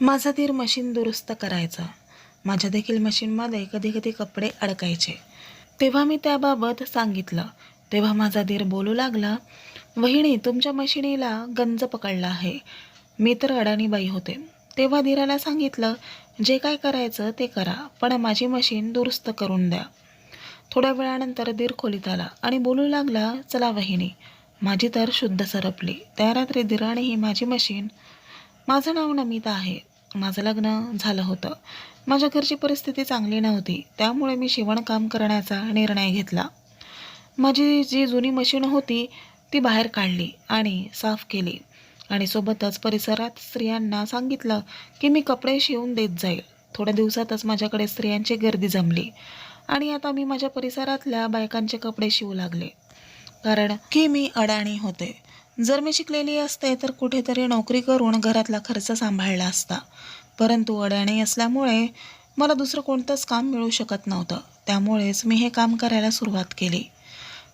माझा धीर मशीन दुरुस्त करायचा. माझ्या देखील मशीनमध्ये कधी कधी कपडे अडकायचे. तेव्हा मी त्याबाबत सांगितलं. तेव्हा माझा धीर बोलू लागला वहिणी तुमच्या मशिनीला गंज पकडला आहे. मी तर अडाणी बाई होते. तेव्हा धीराला सांगितलं जे काय करायचं ते करा पण माझी मशीन दुरुस्त करून द्या. थोड्या वेळानंतर दीर खोलीत आला आणि बोलू लागला चला वहिनी माझी तर शुद्ध सरपली. त्या रात्री दिराने ही माझी मशीन माझं नाव नमिता आहे माझं लग्न झालं होतं. माझ्या घरची परिस्थिती चांगली नव्हती. त्यामुळे मी शिवणकाम करण्याचा निर्णय घेतला. माझी जी जुनी मशीन होती ती बाहेर काढली आणि साफ केली. आणि सोबतच परिसरात स्त्रियांना सांगितलं की मी कपडे शिवून देत जाईल. थोड्या दिवसातच माझ्याकडे स्त्रियांची गर्दी जमली. आणि आता मी माझ्या परिसरातल्या बायकांचे कपडे शिवू लागले. कारण की मी अडाणी होते. जर मी शिकलेली असते तर कुठेतरी नोकरी करून घरातला खर्च सांभाळला असता. परंतु अडाणी असल्यामुळे मला दुसरं कोणतंच काम मिळू शकत नव्हतं. त्यामुळेच मी हे काम करायला सुरुवात केली.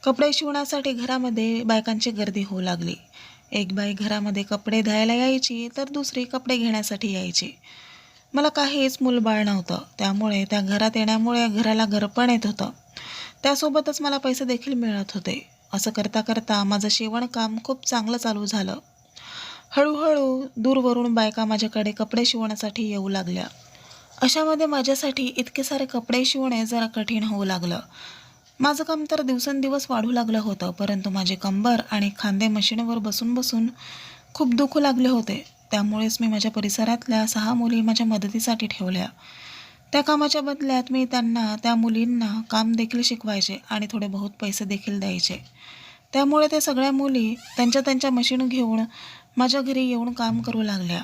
कपडे शिवण्यासाठी घरामध्ये बायकांची गर्दी होऊ लागली. एक बाई घरामध्ये कपडे धुवायला यायची तर दुसरी कपडे घेण्यासाठी यायची. मला काहीच मूलबाळ नव्हतं. त्यामुळे त्या घरात येण्यामुळे घराला घरपण येत होतं. त्यासोबतच मला पैसे देखील मिळत होते. असं करता करता माझं शिवणकाम खूप चांगलं चालू झालं. हळूहळू दूरवरून बायका माझ्याकडे कपडे शिवण्यासाठी येऊ लागल्या. अशामध्ये माझ्यासाठी इतके सारे कपडे शिवणे जरा कठीण होऊ लागलं. माझं काम तर दिवसेंदिवस वाढू लागलं होतं परंतु माझे कंबर आणि खांदे मशीनवर बसून बसून खूप दुखू लागले होते. त्यामुळेच मी माझ्या परिसरातल्या सहा मुली माझ्या मदतीसाठी ठेवल्या. त्या कामाच्या बदल्यात मी त्यांना त्या मुलींना काम देखील शिकवायचे आणि थोडे बहुत पैसे देखील द्यायचे. त्यामुळे त्या सगळ्या मुली त्यांच्या त्यांच्या मशीन घेऊन माझ्या घरी येऊन काम करू लागल्या.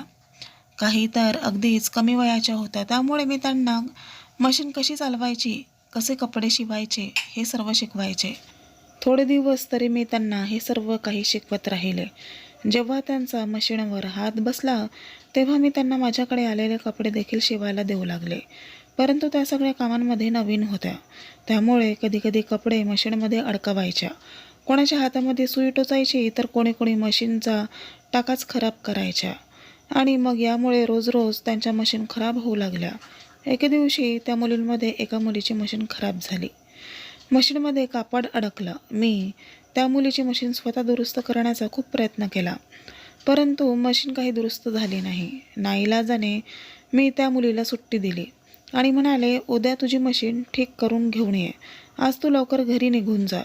काही तर अगदीच कमी वयाच्या होत्या. त्यामुळे मी त्यांना मशीन कशी चालवायची कसे कपडे शिवायचे हे सर्व शिकवायचे. थोडे दिवस तरी मी त्यांना हे सर्व काही शिकवत राहिले. जेव्हा त्यांचा मशीनवर हात बसला तेव्हा मी त्यांना माझ्याकडे आलेले कपडे देखील शिवायला देऊ लागले. परंतु त्या सगळ्या कामांमध्ये नवीन होत्या. त्यामुळे कधीकधी कपडे मशीनमध्ये अडकवायच्या. कोणाच्या हातामध्ये सुई टोचायची तर कोणी कोणी मशीनचा टाकाच खराब करायच्या. आणि मग यामुळे रोज रोज त्यांच्या मशीन खराब होऊ लागल्या. एके दिवशी त्या मुलींमध्ये एका मुलीची मशीन खराब झाली. मशीनमध्ये कापड अडकलं. मी त्या मुलीची मशीन स्वतः दुरुस्त करण्याचा खूप प्रयत्न केला. परंतु मशीन काही दुरुस्त झाली नाही. नाईलाजाने मी त्या मुलीला सुट्टी दिली आणि म्हणाले उद्या तुझी मशीन ठीक करून घेऊन ये. आज तू लवकर घरी निघून जा.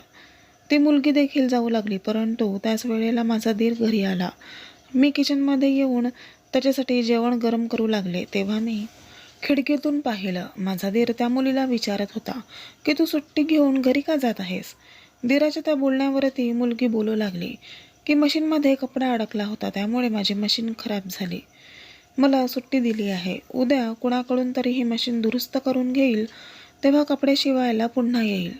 ती मुलगी देखील जाऊ लागली परंतु त्याच वेळेला माझा दीर घरी आला. मी किचनमध्ये येऊन त्याच्यासाठी जेवण गरम करू लागले तेव्हा मी खिडकीतून पाहिलं. माझा दीर त्या मुलीला विचारत होता की तू सुट्टी घेऊन घरी का जात आहेस? दीराच्या त्या बोलण्यावरती मुलगी बोलू लागली की मशीनमध्ये कपडा अडकला होता त्यामुळे माझी मशीन खराब झाली. मला सुट्टी दिली आहे. उद्या कुणाकडून तरी ही मशीन दुरुस्त करून घेईल तेव्हा कपडे शिवायला पुन्हा येईल.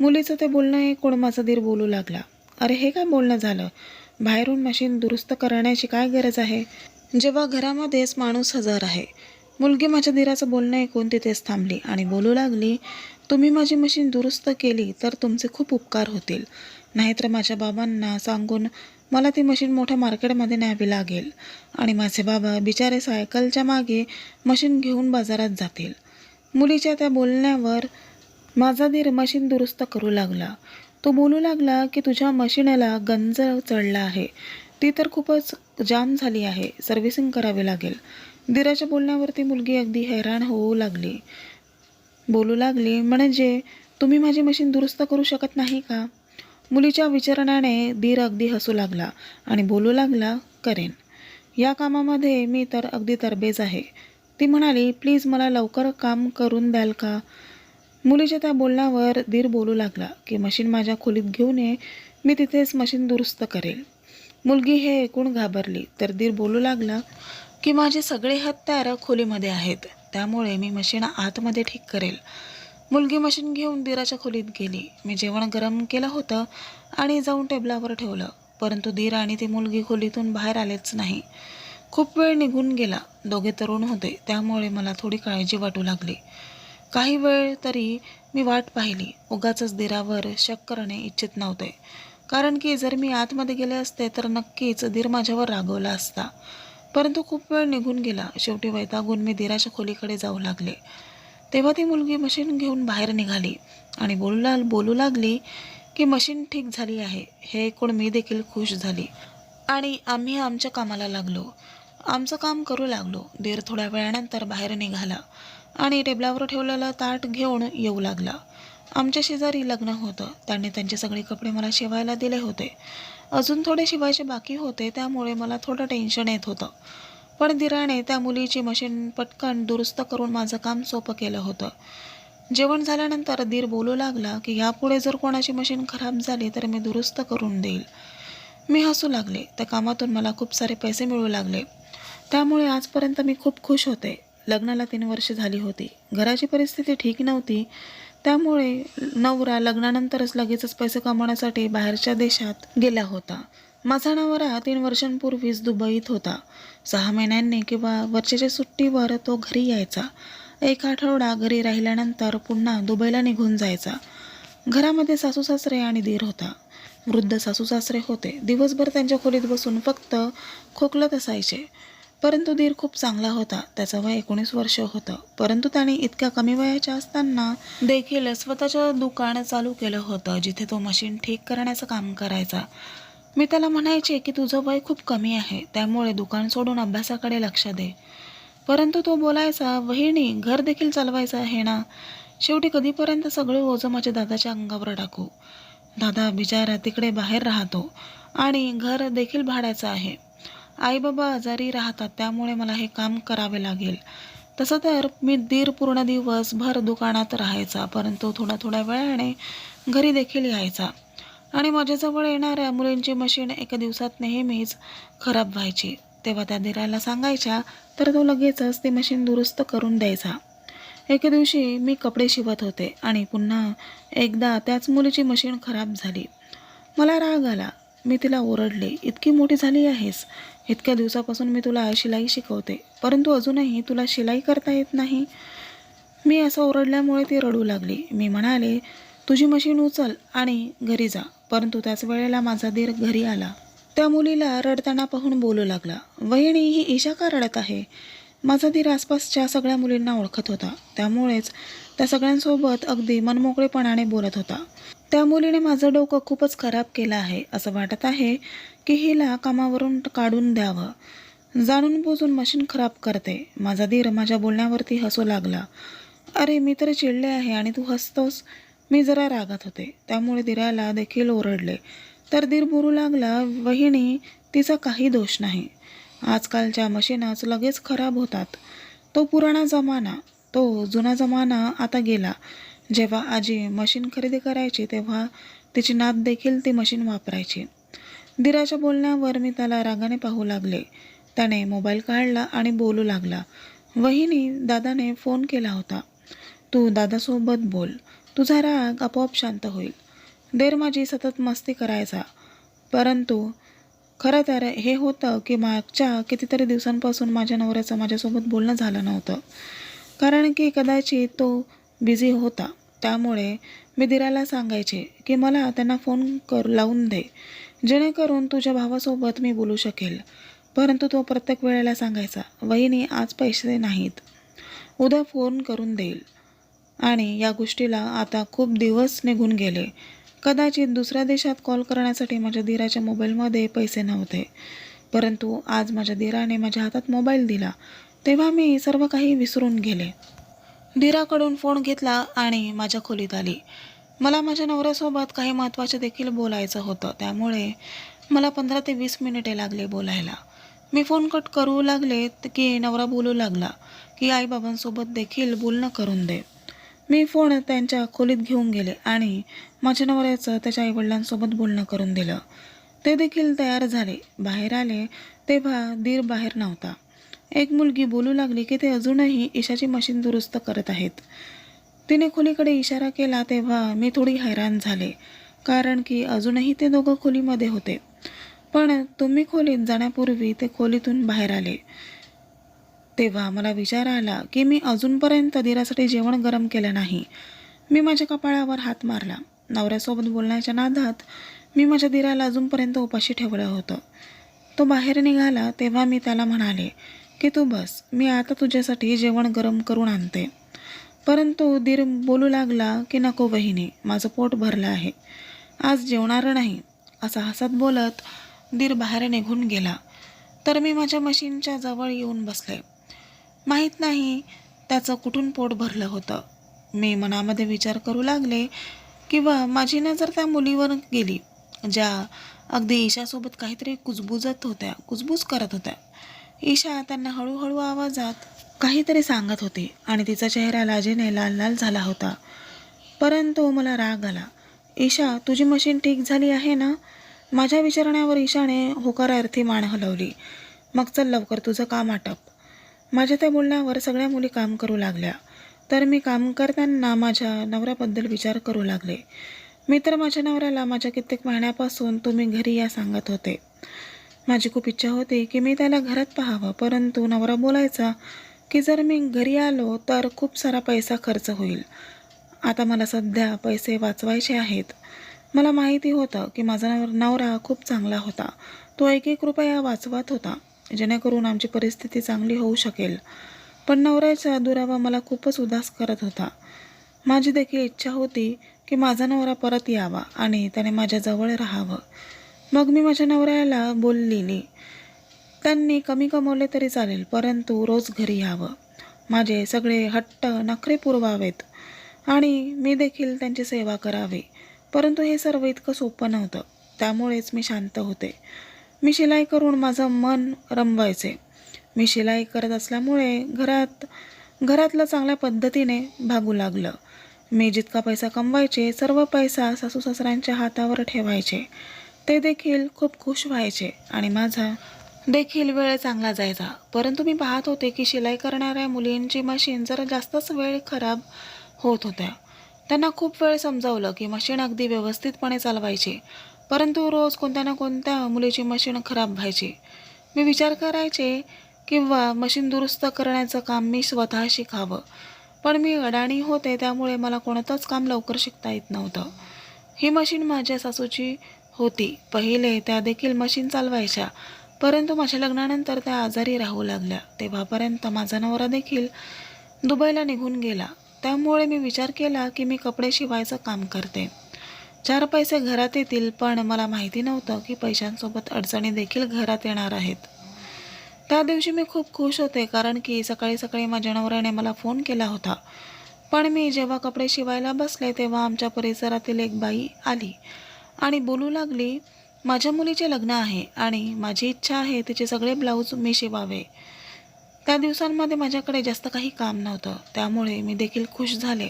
मुलीचं ते बोलणं ऐकून माझा दीर बोलू लागला. अरे हे काय बोलणं झालं? बाहेरून मशीन दुरुस्त करण्याची काय गरज आहे? जेव्हा घरामध्येच माणूस हजर आहे मुलगी माझ्या धीराचं बोलणं ऐकून तिथेच थांबली आणि बोलू लागली तुम्ही माझी मशीन दुरुस्त केली तर तुमचे खूप उपकार होतील. नाहीतर माझ्या बाबांना सांगून मला ती मशीन मोठ्या मार्केटमध्ये न्यावी लागेल आणि माझे बाबा बिचारे सायकलच्या मागे मशीन घेऊन बाजारात जातील. मुलीच्या त्या बोलण्यावर माझा धीर मशीन दुरुस्त करू लागला. तो बोलू लागला की तुझ्या मशीनला गंज चढला आहे. ती तर खूपच जाम झाली आहे. सर्व्हिसिंग करावी लागेल. धीराच्या बोलण्यावरती मुलगी अगदी हैराण होऊ लागली. बोलू लागली म्हणजे तुम्ही माझी मशीन दुरुस्त करू शकत नाही का? मुलीच्या विचारणाने धीर अगदी हसू लागला आणि बोलू लागला करेन. या कामामध्ये मी तर अगदी तरबेज आहे. ती म्हणाली प्लीज मला लवकर काम करून द्याल का? मुलीच्या त्या बोलण्यावर धीर बोलू लागला की मशीन माझ्या खोलीत घेऊन ये मी तिथेच मशीन दुरुस्त करेल मुलगी हे ऐकून घाबरली तर धीर बोलू लागला की माझे सगळे हत्यार खोलीमध्ये आहेत त्यामुळे मी मशीन आतमध्ये ठीक करेल. मुलगी मशीन घेऊन धीराच्या खोलीत गेली. मी जेवण गरम केलं होतं आणि जाऊन टेबलावर ठेवलं परंतु धीर आणि ती मुलगी खोलीतून बाहेर आलेच नाही. खूप वेळ निघून गेला. दोघे तरुण होते त्यामुळे मला थोडी काळजी वाटू लागली. काही वेळ तरी मी वाट पाहिली. उगाचच धीरावर शक करणे इच्छित नव्हते. कारण की जर मी आतमध्ये गेले असते तर नक्कीच धीर माझ्यावर रागवला असता. परंतु खूप वेळ निघून गेला. शेवटी वैतागून मी दिराच्या खोलीकडे जाऊ लागले. तेव्हा ती मुलगी मशीन घेऊन बाहेर निघाली आणि बोलू लाग बोलू लागली की मशीन ठीक झाली आहे. हे ऐकून मी देखील खुश झाली आणि आम्ही आमच्या कामाला लागलो. आमचं काम करू लागलो. दीर थोड्या वेळानंतर बाहेर निघाला. आणि टेबलावर ठेवलेलं ताट घेऊन येऊ लागला. आमच्या शेजारी लग्न होतं. त्यांनी त्यांचे सगळे कपडे मला शिवायला दिले होते. अजून थोडे शिवायचे बाकी होते त्यामुळे मला थोडं टेन्शन येत होतं. पण दिराने त्या मुलीची मशीन पटकन दुरुस्त करून माझं काम सोपं केलं होतं. जेवण झाल्यानंतर दीर बोलू लागला की यापुढे जर कोणाची मशीन खराब झाली तर मी दुरुस्त करून देईल. मी हसू लागले. त्या कामातून मला खूप सारे पैसे मिळू लागले. त्यामुळे आजपर्यंत मी खूप खुश होते. लग्नाला तीन वर्ष झाली होती. घराची परिस्थिती ठीक नव्हती. त्यामुळे नवरा लग्नानंतरच लगेचच पैसे कमवण्यासाठी बाहेरच्या देशात गेला होता. माझा नवरा तीन वर्षांपूर्वीच दुबईत होता. सहा महिन्यांनी किंवा वर्षाच्या सुट्टीवर तो घरी यायचा. एक आठवडा घरी राहिल्यानंतर पुन्हा दुबईला निघून जायचा. घरामध्ये सासू सासरे आणि दीर होता. वृद्ध सासू सासरे होते. दिवसभर त्यांच्या खोलीत बसून फक्त खोकलत असायचे. परंतु दीर खूप चांगला होता. त्याचं वय एकोणीस वर्ष होतं. परंतु त्याने इतक्या कमी वयाच्या असताना देखील स्वतःचं दुकान चालू केलं होतं जिथे तो मशीन ठीक करण्याचं काम करायचा. मी त्याला म्हणायचे की तुझं वय खूप कमी आहे. त्यामुळे दुकान सोडून अभ्यासाकडे लक्ष दे. परंतु तो बोलायचा वहिनी घर देखील चालवायचं आहे ना? शेवटी कधीपर्यंत सगळे ओझं माझ्या दादाच्या अंगावर टाकू? दादा बिचारा तिकडे बाहेर राहतो आणि घर देखील भाड्याचं आहे. आई बाबा आजारी राहतात त्यामुळे मला हे काम करावे लागेल. तसं तर मी दीर पूर्ण दिवसभर दुकानात राहायचा परंतु थोड्या थोड्या वेळाने घरी देखील यायचा. आणि माझ्याजवळ येणाऱ्या मुलींची मशीन एका दिवसात नेहमीच खराब व्हायची. तेव्हा त्या दिराला सांगायच्या तर तो लगेचच ती मशीन दुरुस्त करून द्यायचा. एके दिवशी मी कपडे शिवत होते आणि पुन्हा एकदा त्याच मुलीची मशीन खराब झाली. मला राग आला. मी तिला ओरडले इतकी मोठी झाली आहेस. इतक्या दिवसापासून मी तुला शिलाई शिकवते परंतु अजूनही तुला शिलाई करता येत नाही. मी असं ओरडल्यामुळे ती रडू लागली. मी म्हणाले तुझी मशीन उचल आणि घरी जा. परंतु त्याच वेळेला माझा दीर घरी आला. त्या मुलीला रडताना पाहून बोलू लागला वहिणी ही ईशा का रडत आहे? माझा धीर आसपासच्या सगळ्या मुलींना ओळखत होता. त्यामुळेच त्या सगळ्यांसोबत अगदी मनमोकळेपणाने बोलत होता. त्या मुलीने माझं डोकं खूपच खराब केलं आहे असं वाटत आहे की हिला कामावरून काढून द्यावं. जाणून बुजून मशीन खराब करते. माझा धीर माझ्या बोलण्यावरती हसू लागला. अरे मी तर चिडले आहे आणि तू हसतोस. मी जरा रागात होते. त्यामुळे दिराला देखील ओरडले. तर धीर बोलू लागला वहिनी तिचा काही दोष नाही. आजकालच्या मशीनच लगेच खराब होतात. तो पुराणा जमाना तो जुना जमाना आता गेला. जेव्हा आजी मशीन खरेदी करायची तेव्हा तिची नात देखील ती मशीन वापरायची. दिराच्या बोलण्यावर मी त्याला रागाने पाहू लागले. त्याने मोबाईल काढला आणि बोलू लागला. वहिनी दादाने फोन केला होता. तू दादासोबत बोल. तुझा राग आपोआप शांत होईल. देर माझी सतत मस्ती करायचा. परंतु खरं तर हे होतं की मागच्या कितीतरी दिवसांपासून माझ्या नवऱ्याचं माझ्यासोबत बोलणं झालं नव्हतं. कारण की कदाचित तो बिझी होता. त्यामुळे मी दिराला सांगायचे की मला त्यांना फोन कर लावून दे. जेणेकरून तुझ्या भावासोबत मी बोलू शकेल. परंतु तो प्रत्येक वेळेला सांगायचा वहिनी आज पैसे नाहीत. उद्या फोन करून देईल. आणि या गोष्टीला आता खूप दिवस निघून गेले. कदाचित दुसऱ्या देशात कॉल करण्यासाठी माझ्या दिराच्या मोबाईलमध्ये पैसे नव्हते. परंतु आज माझ्या धीराने माझ्या हातात मोबाईल दिला तेव्हा मी सर्व काही विसरून गेले. धीराकडून फोन घेतला आणि माझ्या खोलीत आली. मला माझ्या नवऱ्यासोबत काही महत्त्वाचे देखील बोलायचं होतं. त्यामुळे मला पंधरा ते वीस मिनिटे लागले बोलायला. मी फोन कट करू लागले की नवरा बोलू लागला की आईबाबांसोबत देखील बोलणं करून दे. मी फोन त्यांच्या खोलीत घेऊन गेले आणि माझ्या नवऱ्याचं त्याच्या आईवडिलांसोबत बोलणं करून दिलं. ते देखील तयार झाले. बाहेर आले तेव्हा दीर बाहेर नव्हता. एक मुलगी बोलू लागली की ते अजूनही ईशाची मशीन दुरुस्त करत आहेत. तिने खोलीकडे इशारा केला तेव्हा मी थोडी हैराण झाले कारण की अजूनही ते दोघं खोलीमध्ये होते. पण तुम्ही खोलीत जाण्यापूर्वी ते खोलीतून बाहेर आले. तेव्हा मला विचार आला की मी अजूनपर्यंत दिरासाठी जेवण गरम केलं नाही. मी माझ्या कपाळावर हात मारला. नवऱ्यासोबत बोलण्याच्या नादात मी माझ्या दिराला अजूनपर्यंत उपाशी ठेवलं होतं. तो बाहेर निघाला तेव्हा मी त्याला म्हणाले की तू बस मी आता तुझ्यासाठी जेवण गरम करून आणते. परंतु दीर बोलू लागला की नको बहिणी माझं पोट भरलं आहे. आज जेवणार नाही असा हसत बोलत दीर बाहेर निघून गेला. तर मी माझ्या मशीनच्या जवळ येऊन बसले. माहीत नाही त्याचं कुठून पोट भरलं होतं. मी मनामध्ये विचार करू लागले किंवा माझी नजर त्या मुलीवर गेली ज्या अगदी ईशासोबत काहीतरी कुजबुजत होत्या कुजबूज करत होत्या. ईशा त्यांना हळूहळू आवाजात काहीतरी सांगत होती आणि तिचा चेहरा लाजेने लाल लाल झाला होता. परंतु मला राग आला. ईशा तुझी मशीन ठीक झाली आहे ना? माझ्या विचारण्यावर ईशाने होकारार्थी मान हलवली. मग चल लवकर तुझं काम आटप. माझ्या त्या बोलण्यावर सगळ्या मुली काम करू लागल्या. तर मी काम करताना माझ्या नवऱ्याबद्दल विचार करू लागले. मी तर माझ्या नवऱ्याला माझ्या कित्येक महिन्यापासून तुम्ही घरी या सांगत होते. माझी खूप इच्छा होती की मी त्याला घरात पाहावं परंतु नवरा बोलायचा की जर मी घरी आलो तर खूप सारा पैसा खर्च होईल. आता मला सध्या पैसे वाचवायचे आहेत. मला माहिती होतं की माझा नवरा खूप चांगला होता. तो एक एक रुपया वाचवत होता जेणेकरून आमची परिस्थिती चांगली होऊ शकेल. पण नवऱ्याचा दुरावा मला खूपच उदास करत होता. माझी देखील इच्छा होती की माझा नवरा परत यावा आणि त्याने माझ्याजवळ राहावं. मग मी माझ्या नवऱ्याला बोललेली त्यांनी कमी कमवले तरी चालेल परंतु रोज घरी यावं. माझे सगळे हट्ट नखरे पुरवावेत आणि मी देखील त्यांची सेवा करावी. परंतु हे सर्व इतकं सोपं नव्हतं. त्यामुळेच मी शांत होते. मी शिलाई करून माझं मन रमवायचे. मी शिलाई करत असल्यामुळे घरात घरातलं चांगल्या पद्धतीने भागू लागलं. मी जितका पैसा कमवायचे सर्व पैसा सासू सासऱ्यांच्या हातावर ठेवायचे. ते देखील खूप खुश व्हायचे आणि माझा देखील वेळ चांगला जायचा. परंतु मी पाहत होते की शिलाई करणाऱ्या मुलींची मशीन जरा जास्तच वेळ खराब होत होत्या. त्यांना खूप वेळ समजावलं की मशीन अगदी व्यवस्थितपणे चालवायची. परंतु रोज कोणत्या ना कोणत्या मुलीची मशीन खराब व्हायची. मी विचार करायचे किंवा मशीन दुरुस्त करण्याचं काम मी स्वतः शिकावं. पण मी अडाणी होते त्यामुळे मला कोणतंच काम लवकर शिकता येत नव्हतं. ही मशीन माझ्या सासूची होती. पहिले त्या देखील मशीन चालवायच्या. परंतु माझ्या लग्नानंतर त्या आजारी राहू लागल्या. तेव्हापर्यंत माझा नवरा देखील दुबईला निघून गेला. त्यामुळे मी विचार केला की मी कपडे शिवायचं काम करते. चार पैसे घरात येतील पण मला माहिती नव्हतं की पैशांसोबत अडचणी देखील घरात येणार आहेत. त्या दिवशी मी खूप खुश होते कारण की सकाळी सकाळी माझ्या नवऱ्याने मला फोन केला होता. पण मी जेव्हा कपडे शिवायला बसले तेव्हा आमच्या परिसरातील एक बाई आली आणि बोलू लागली माझ्या मुलीचे लग्न आहे आणि माझी इच्छा आहे तिचे सगळे ब्लाऊज मी शिवावे. त्या दिवसांमध्ये माझ्याकडे जास्त काही काम नव्हतं. त्यामुळे मी देखील खुश झाले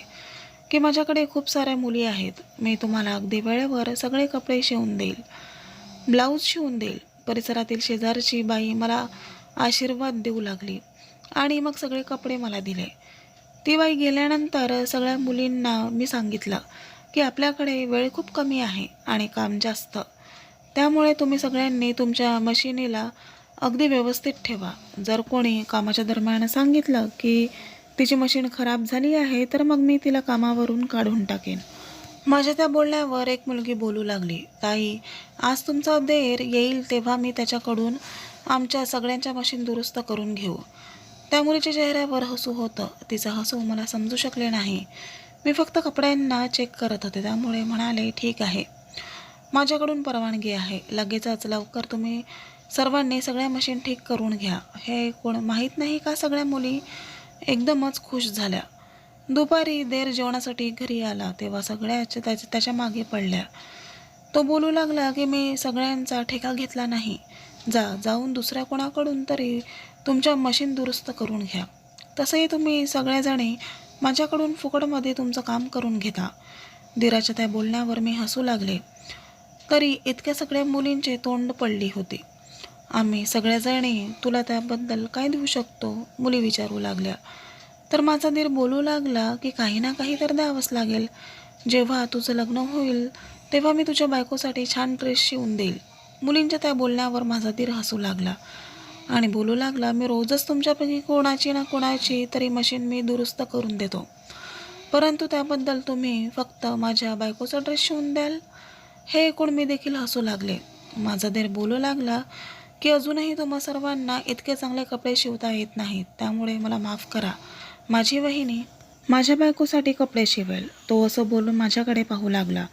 की माझ्याकडे खूप साऱ्या मुली आहेत. मी तुम्हाला अगदी वेळेवर सगळे कपडे शिवून देईल. ब्लाऊज शिवून देईल. परिसरातील शेजारची बाई मला आशीर्वाद देऊ लागली आणि मग सगळे कपडे मला दिले. ती बाई गेल्यानंतर सगळ्या मुलींना मी सांगितलं की आपल्याकडे वेळ खूप कमी आहे आणि काम जास्त. त्यामुळे तुम्ही सगळ्यांनी तुमच्या मशिनीला अगदी व्यवस्थित ठेवा. जर कोणी कामाच्या दरम्यान सांगितलं की तिची मशीन खराब झाली आहे तर मग मी तिला कामावरून काढून टाकेन. माझ्या त्या बोलण्यावर एक मुलगी बोलू लागली. ताई आज तुमचा देर येईल तेव्हा मी त्याच्याकडून आमच्या सगळ्यांच्या मशीन दुरुस्त करून घेऊ. त्या मुलीच्या चेहऱ्यावर हसू होतं. तिचं हसू मला समजू शकले नाही. मी फक्त कपड्यांना चेक करत होते. त्यामुळे म्हणाले ठीक आहे. माझ्याकडून परवानगी आहे. लगेचच लवकर तुम्ही सर्वांनी सगळ्या मशीन ठीक करून घ्या. हे कोण माहीत नाही का सगळ्या मुली? एकदमच खुश झाल्या. दुपारी देर जेवणासाठी घरी आला. तेव्हा सगळ्याच्या त्याच्या त्याच्यामागे पडल्या. तो बोलू लागला की मी सगळ्यांचा ठेका घेतला नाही. जा जाऊन दुसऱ्या कोणाकडून तरी तुमच्या मशीन दुरुस्त करून घ्या. तसंही तुम्ही सगळ्याजणी माझ्याकडून फुकटमध्ये तुमचं काम करून घेता. दिराच्या त्या बोलण्यावर मी हसू लागले. तरी इतक्या सगळ्या मुलींचे तोंड पडली होती. आम्ही सगळ्याजणी तुला त्याबद्दल काय देऊ शकतो? मुली विचारू लागल्या. तर माझा दीर बोलू लागला की काही ना काही तर द्यावंच लागेल. जेव्हा तुझं लग्न होईल तेव्हा मी तुझ्या बायकोसाठी छान ड्रेस शिवून देईल. मुलींच्या त्या बोलण्यावर माझा दीर हसू लागला आणि बोलू लागला मी रोजच तुमच्यापैकी कोणाची ना कोणाची तरी मशीन मी दुरुस्त करून देतो. परंतु त्याबद्दल तुम्ही फक्त माझ्या बायकोचा ड्रेस शिवून द्याल. हे ऐकून मी देखील हसू लागले. माझा देर बोलू लागला की अजूनही तुम्हा सर्वांना इतके चांगले कपडे शिवता येत नाहीत त्यामुळे मला माफ करा. माझी वहिनी माझ्या बायकोसाठी कपडे शिवेल. तो असं बोलून माझ्याकडे पाहू लागला.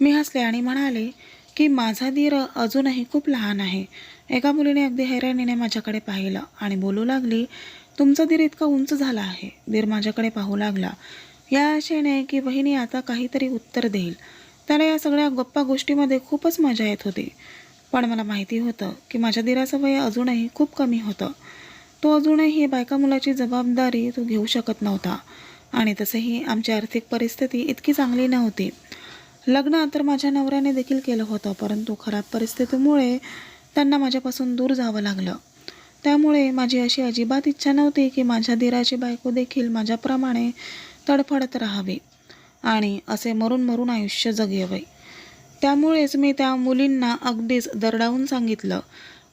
मी हसले आणि म्हणाले की माझा धीर अजूनही खूप लहान आहे. एका मुलीने अगदी हैराणीने माझ्याकडे पाहिलं आणि बोलू लागली तुमचा धीर इतका उंच झाला आहे. धीर माझ्याकडे पाहू लागला. या आशेने की बहिणी आता काहीतरी उत्तर देईल. त्याला या सगळ्या गप्पा गोष्टीमध्ये खूपच मजा येत होती. पण मला माहिती होतं की माझ्या दिराचं वय अजूनही खूप कमी होतं. तो अजूनही बायका मुलाची जबाबदारी तो घेऊ शकत नव्हता. आणि तसंही आमची आर्थिक परिस्थिती इतकी चांगली नव्हती. लग्न तर माझ्या नवऱ्याने देखील केलं होतं परंतु खराब परिस्थितीमुळे त्यांना माझ्यापासून दूर जावं लागलं. त्यामुळे माझी अशी अजिबात इच्छा नव्हती की माझ्या दिराची बायको देखील माझ्याप्रमाणे तडफडत राहावी. आणि असे मरून मरून आयुष्य जगेवय त्यामुळेच मी त्या मुलींना अगदीच दरडावून सांगितलं.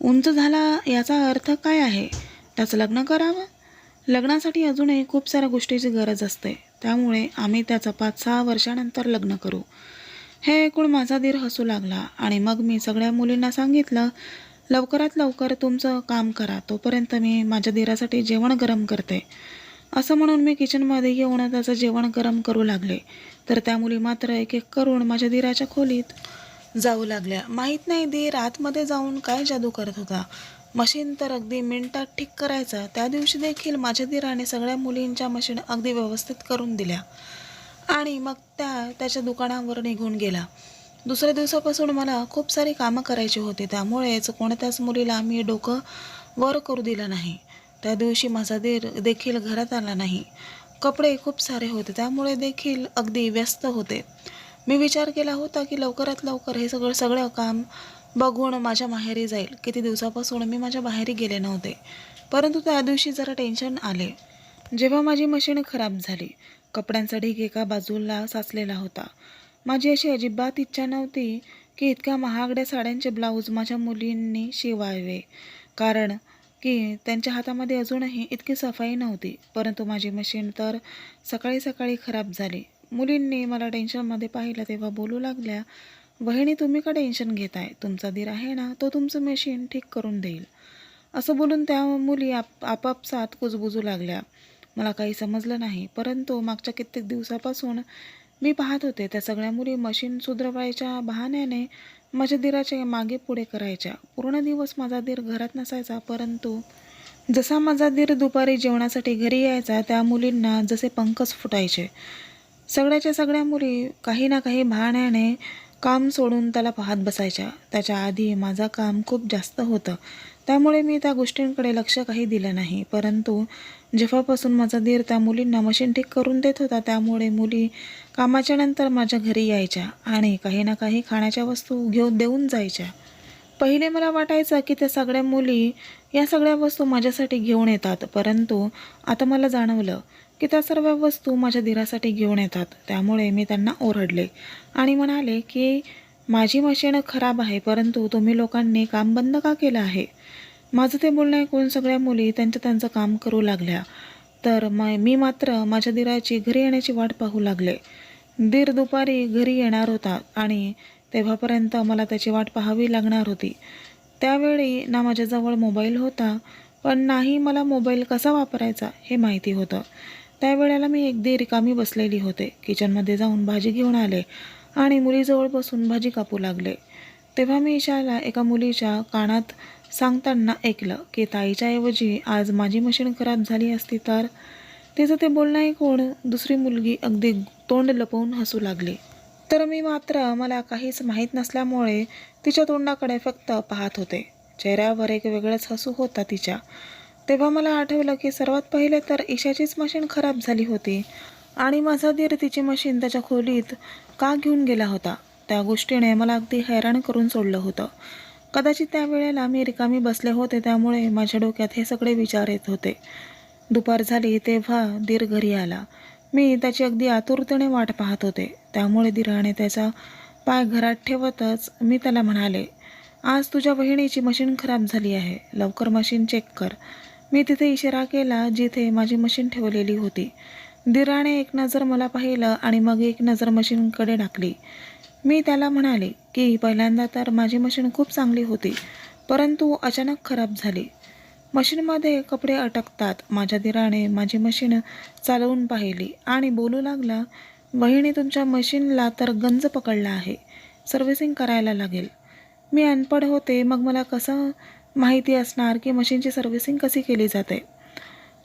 उंच झाला याचा अर्थ काय आहे? त्याचं लग्न करावं? लग्नासाठी अजूनही खूप साऱ्या गोष्टीची गरज असते. त्यामुळे आम्ही त्याचं पाच सहा वर्षानंतर लग्न करू. हे ऐकून माझा धीर हसू लागला आणि मग मी सगळ्या मुलींना सांगितलं लवकरात लवकर तुमचं काम करा. तोपर्यंत मी माझ्या धीरासाठी जेवण गरम करते. असं म्हणून मी किचनमध्ये येऊन त्याचं जेवण गरम करू लागले. तर त्या मुली मात्र एक एक करून माझ्या दिराच्या खोलीत जाऊ लागल्या. माहीत नाही दीर आतमध्ये जाऊन काय जादू करत होता. मशीन तर अगदी मिनिटात ठीक करायचा. त्या दिवशी देखील माझ्या दिराने सगळ्या मुलींच्या मशीन अगदी व्यवस्थित करून दिल्या. आणि मग त्या त्याच्या दुकानावर निघून गेला. दुसऱ्या दिवसापासून मला खूप सारी कामं करायची होती. त्यामुळेच कोणत्याच मुलीला मी डोकं वर करू दिलं नाही. त्या दिवशी माझा दीर देखील घरात आला नाही. कपडे खूप सारे होते त्यामुळे देखील अगदी व्यस्त होते. मी विचार केला होता की लवकरात लवकर हे सगळं सगळं काम बघून माझ्या माहेरी जाईल. किती दिवसापासून मी माझ्या बाहेरी गेले नव्हते. परंतु त्या दिवशी जरा टेन्शन आले. जेव्हा माझी मशीन खराब झाली कपड्यांचा ढीक एका बाजूला साचलेला होता. माझी अशी अजिबात इच्छा नव्हती की इतक्या महागड्या साड्यांचे ब्लाऊज माझ्या मुलींनी शिवावे. कारण की त्यांच्या हातामध्ये अजूनही इतकी सफाई नव्हती. परंतु माझी मशीन तर सकाळी सकाळी खराब झाली. मुलींनी मला टेन्शनमध्ये पाहिलं तेव्हा बोलू लागल्या वहिनी तुम्ही का टेन्शन घेताय? तुमचा धीर आहे ना तो तुमचं मशीन ठीक करून देईल. असं बोलून त्या मुली आप आपापसात कुजबुजू लागल्या. मला काही समजलं नाही परंतु मागच्या कित्येक दिवसापासून मी पाहत होते त्या सगळ्या मुली मशीन सुधरवायच्या बहाण्याने माझ्या दिराचे मागे पुढे करायच्या. पूर्ण दिवस माझा दीर घरात नसायचा परंतु जसा माझा दीर दुपारी जेवणासाठी घरी यायचा त्या मुलींना जसे पंखच फुटायचे. सगळ्याच्या सगळ्या मुली काही ना काही बहाण्याने काम सोडून त्याला पाहत बसायच्या. त्याच्या आधी माझं काम खूप जास्त होतं. त्यामुळे मी त्या गोष्टींकडे लक्ष काही दिलं नाही. परंतु जेव्हापासून माझा धीर त्या मुलींना मशीन ठीक करून देत होता त्यामुळे मुली कामाच्या नंतर माझ्या घरी यायच्या आणि काही ना काही खाण्याच्या वस्तू घेऊन देऊन जायच्या. पहिले मला वाटायचं की त्या सगळ्या मुली या सगळ्या वस्तू माझ्यासाठी घेऊन येतात. परंतु आता मला जाणवलं की त्या सर्व वस्तू माझ्या धीरासाठी घेऊन येतात. त्यामुळे मी त्यांना ओरडले आणि म्हणाले की माझी मशीन खराब आहे परंतु तुम्ही लोकांनी काम बंद का केलं आहे? माझं ते बोलणं ऐकून सगळ्या मुली त्यांचं त्यांचं काम करू लागल्या. तर म मी मात्र माझ्या दिराची घरी येण्याची वाट पाहू लागले. दीर दुपारी घरी येणार होता आणि तेव्हापर्यंत मला त्याची वाट पाहावी लागणार होती. त्यावेळी ना माझ्याजवळ मोबाईल होता पण नाही मला मोबाईल कसा वापरायचा हे माहिती होतं. त्यावेळेला मी अगदी रिकामी बसलेली होते. किचनमध्ये जाऊन भाजी घेऊन आले आणि मुलीजवळ बसून भाजी कापू लागले. तेव्हा मी इशाला एका मुलीच्या कानात सांगताना ऐकलं की ताईच्या ऐवजी आज माझी मशीन खराब झाली असती तर? तिचं ते बोलणं ऐकून दुसरी मुलगी अगदी तोंड लपवून हसू लागली. तर मी मात्र मला काहीच माहीत नसल्यामुळे तिच्या तोंडाकडे फक्त पाहत होते. चेहऱ्यावर एक वेगळंच हसू होता तिच्या. तेव्हा मला आठवलं की सर्वात पहिले तर ईशाचीच मशीन खराब झाली होती आणि माझा धीर तिची मशीन त्याच्या खोलीत का घेऊन गेला होता? त्या गोष्टीने मला अगदी हैराण करून सोडलं होतं. कदाचित त्या वेळेला मी रिकामी बसले होते त्यामुळे माझ्या डोक्यात हे सगळे विचार येत होते. दुपार झाली तेव्हा दीर घरी आला. मी त्याची अगदी आतुरतेने वाट पाहत होते. त्यामुळे धीराने त्याचा पाय घरात ठेवतच मी त्याला म्हणाले आज तुझ्या बहिणीची मशीन खराब झाली आहे. लवकर मशीन चेक कर. मी तिथे इशारा केला जिथे माझी मशीन ठेवलेली होती. दिराने एक नजर मला पाहिलं आणि मग एक नजर मशीनकडे टाकली. मी त्याला म्हणाले की पहिल्यांदा तर माझी मशीन खूप चांगली होती परंतु अचानक खराब झाली. मशीनमध्ये कपडे अटकतात माझ्या दिराने माझी मशीन चालवून पाहिली आणि बोलू लागला वहिनी तुमच्या मशीनला तर गंज पकडला आहे सर्व्हिसिंग करायला लागेल. मी अनपढ होते मग मला कसं माहिती असणार की मशीनची सर्व्हिसिंग कशी केली जाते?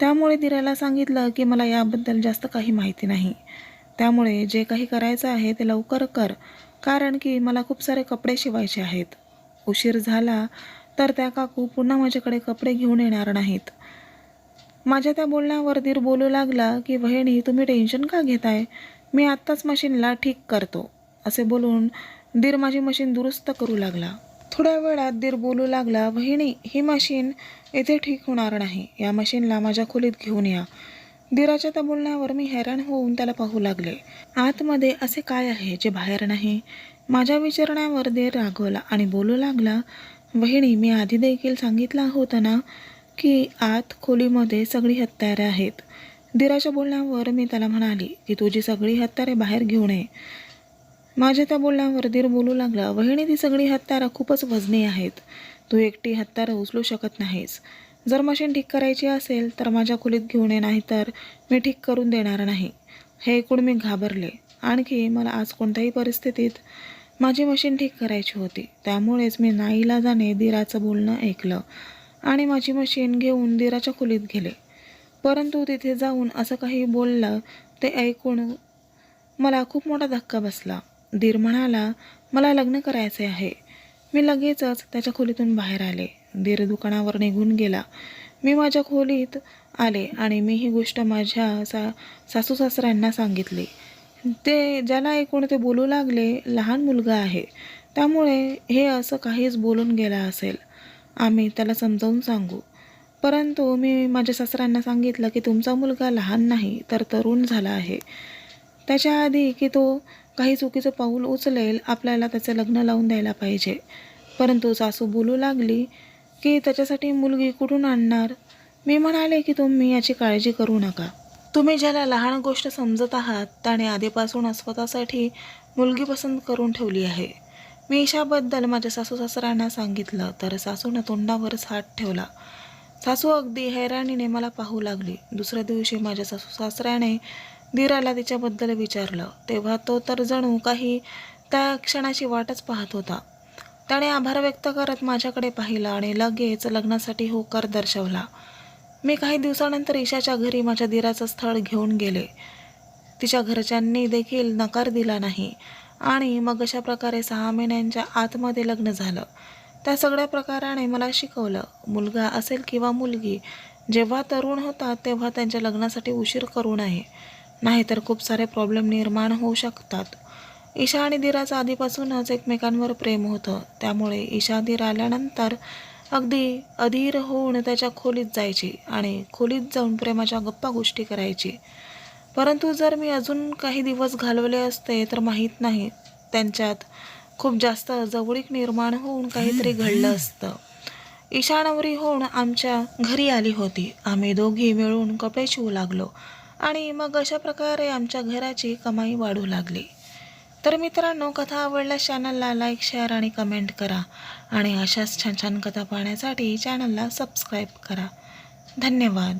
त्यामुळे दिराला सांगितलं की मला याबद्दल जास्त काही माहिती नाही. त्यामुळे जे काही करायचं आहे ते लवकर कर कारण की मला खूप सारे कपडे शिवायचे आहेत. उशीर झाला तर त्या काकू पुन्हा माझ्याकडे कपडे घेऊन येणार नाहीत. माझ्या त्या बोलण्यावर दीर बोलू लागला की बहिणी तुम्ही टेन्शन का घेताय? मी आत्ताच मशीनला ठीक करतो असे बोलून दीर माझी मशीन दुरुस्त करू लागला. थोड्या वेळात दीर बोलू लागला बहिणी ही मशीन येथे ठीक होणार नाही. या मशीनला माझ्या खोलीत घेऊन या. धीराच्या त्या बोलण्यावर मी हैराण होऊन त्याला पाहू लागले. आतमध्ये असे काय आहे जे बाहेर नाही? माझ्या विचारण्यावर दीर रागवला आणि बोलू लागला बहिणी मी आधी देखील सांगितलं होतं ना की आत खोलीमध्ये सगळी हत्यारे आहेत. धीराच्या बोलण्यावर मी त्याला म्हणाली की तुझी सगळी हत्यारे बाहेर घेऊ नये माझ्या त्या बोलण्यावर दीर बोलू लागला वहिणी ती सगळी हत्यारं खूपच वजनी आहेत. तू एकटी हत्यारं उचलू शकत नाहीस. जर मशीन ठीक करायची असेल तर माझ्या खोलीत घेऊन ये नाही तर मी ठीक करून देणार नाही. हे ऐकून मी घाबरले. आणखी मला आज कोणत्याही परिस्थितीत माझी मशीन ठीक करायची होती. त्यामुळेच मी नाईलाजाने दिराचं बोलणं ऐकलं आणि माझी मशीन घेऊन दिराच्या खोलीत गेले. परंतु तिथे जाऊन असं काही बोललं ते ऐकून मला खूप मोठा धक्का बसला. दीर म्हणाला मला लग्न करायचे आहे. मी लगेचच त्याच्या खोलीतून बाहेर आले. धीर दुकानावर निघून गेला. मी माझ्या खोलीत आले आणि मी ही गोष्ट माझ्या सा सासू सासऱ्यांना सांगितली. ते ज्याला ऐकून ते बोलू लागले लहान मुलगा आहे. त्यामुळे हे असं काहीच बोलून गेला असेल. आम्ही त्याला समजावून सांगू. परंतु मी माझ्या सासऱ्यांना सांगितलं की तुमचा मुलगा लहान नाही तर तरुण झाला आहे. त्याच्या आधी की तो काही चुकीचं पाऊल उचलेल आपल्याला त्याचं लग्न लावून द्यायला पाहिजे. परंतु सासू बोलू लागली की त्याच्यासाठी मुलगी कुठून आणणार? मी म्हणाले की तुम्ही याची काळजी करू नका. तुम्ही ज्याला लहान गोष्ट समजत आहात त्याने आधीपासून स्वतःसाठी मुलगी पसंत करून ठेवली आहे. मी ईशाबद्दल माझ्या सासू सासऱ्यांना सांगितलं तर सासूनं तोंडावरच हात ठेवला. सासू अगदी हैराणीने मला पाहू लागली. दुसऱ्या दिवशी माझ्या सासू सासऱ्याने दिराला तिच्याबद्दल विचारलं. तेव्हा तो तर जणू काही त्या क्षणाची वाटच पाहत होता. त्याने आभार व्यक्त करत माझ्याकडे पाहिलं आणि लगेच लग्नासाठी होकार दर्शवला. मी काही दिवसानंतर ईशाच्या घरी माझ्या दिराचं स्थळ घेऊन गेले. तिच्या घरच्यांनी देखील नकार दिला नाही आणि मग अशा प्रकारे सहा महिन्यांच्या आतमध्ये लग्न झालं. त्या सगळ्या प्रकाराने मला शिकवलं मुलगा असेल किंवा मुलगी जेव्हा तरुण होतात तेव्हा त्यांच्या लग्नासाठी उशीर करू नये. नाहीतर खूप सारे प्रॉब्लेम निर्माण होऊ शकतात. ईशा आणि दिराचं आधीपासूनच एकमेकांवर प्रेम होतं. त्यामुळे ईशा दीर आल्यानंतर अगदी अधीर होऊन त्याच्या खोलीत जायची आणि खोलीत जाऊन प्रेमाच्या गप्पा गोष्टी करायची. परंतु जर मी अजून काही दिवस घालवले असते तर माहीत नाही त्यांच्यात खूप जास्त जवळीक निर्माण होऊन काहीतरी घडलं असतं. ईशानवरी होऊन आमच्या घरी आली होती. आम्ही दोघी मिळून कपडे शिवू लागलो आणि मग अशा प्रकारे आमच्या घराची कमाई वाढू लागली. तर मित्रांनो कथा आवडल्यास चॅनलला लाईक शेअर आणि कमेंट करा. आणि अशाच छान छान कथा पाहण्यासाठी चॅनलला सबस्क्राईब करा. धन्यवाद.